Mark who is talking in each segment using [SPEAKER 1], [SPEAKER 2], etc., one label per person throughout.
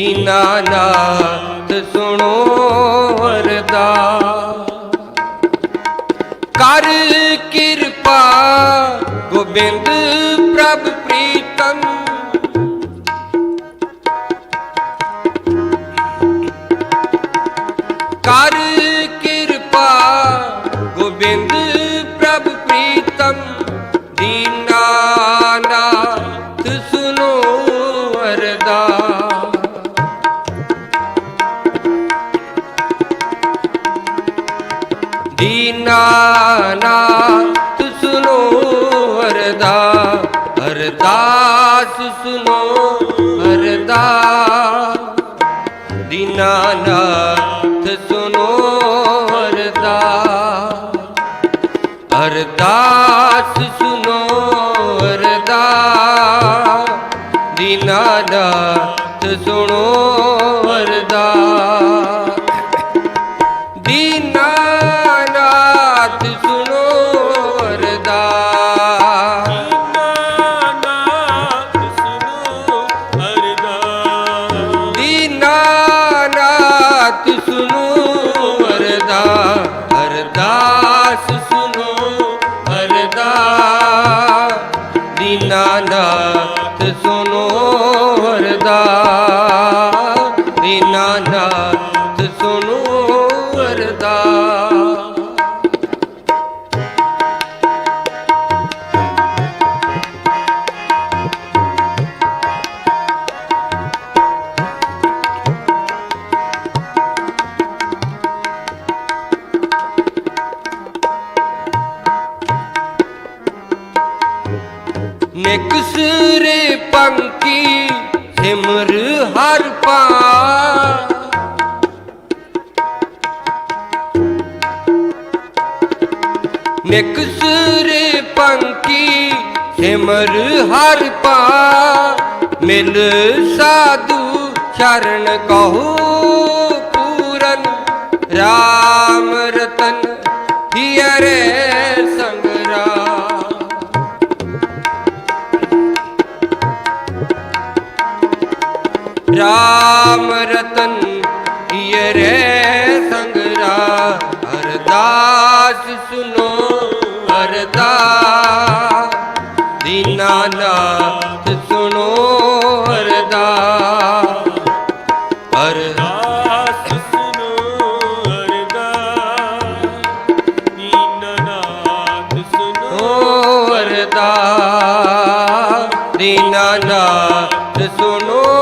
[SPEAKER 1] ਦੀਨਾਨਾਥ ਸੁਣੋ ਵਰਦਾ ਕਰ ਕਿਰਪਾ ਗੋਬਿੰਦ ਪ੍ਰਭ ਦੀਨਾਨਾਥ ਸੁਨੋ ਵਰਦਾ ਅਰਦਾਸ ਸੁਨੋ ਵਰਦਾ ਦੀਨਾਨਾਥ ਸੁਨੋ ਵਰਦਾ ਹਰਦਾਸ ਸੁਨੋ ਵਰਦਾ ਦੀਨਾਨਾਥ ਸੁਣੋ ਵਰਦਾ ਦੀਨਾਨਾਥ ਨਿਕਸਰੇ ਪੰਕੀ, ਸਿਮਰ ਹਰ ਪਾ। ਨਿਕਸਰੇ ਪੰਕੀ, ਸਿਮਰ ਹਰ ਪਾ। ਮਿਲ ਸਾਧੂ ਚਰਨ ਕਹੋ ਪੂਰਨ RAM ਰਤਨ ਹੀਰੇ ਸੰਗਰਾ ਰਤਨ ਹੀਰੇ ਸੰਗਰਾ। ਅਰਦਾਸ ਸੁਨੋ ਅਰਦਾਸ। ਦੀਨਾਨਾਥ ਸੁਨੋ ਅਰਦਾਸ। ਅਰਦਾਸ
[SPEAKER 2] ਦਾਸ ਸੁਨੋ ਅਰਦਾਸ ਦੀਨਨਾਥ ਸੁਨੋ
[SPEAKER 1] ਅਰਦਾਸ। ਦੀਨਾਨਾਥ ਸੁਨੋ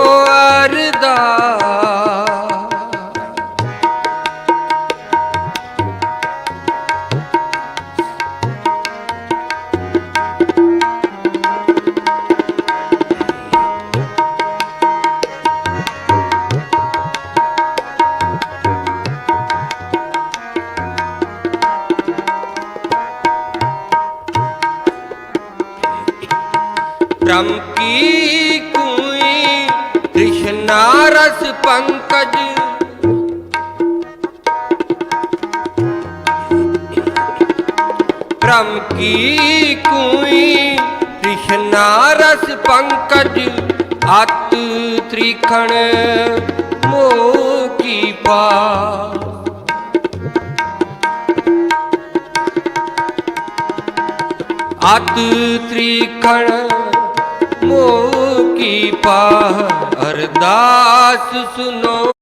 [SPEAKER 1] ਰਮਕੀ ਕੁਈ ਕ੍ਰਿਸ਼ਨਾ ਰਸ ਪੰਕਜ। ਰਮਕੀ ਕੁਈ ਕ੍ਰਿਸ਼ਨਾ ਰਸ ਪੰਕਜ। ਅਤ ਤ੍ਰਿਖਣ ਮੋਕੀ ਪਾ। ਅਤ ਤ੍ਰਿਕਣ ਮੋਹ ਕੀ ਪਾਹ ਅਰਦਾਸ ਸੁਨੋ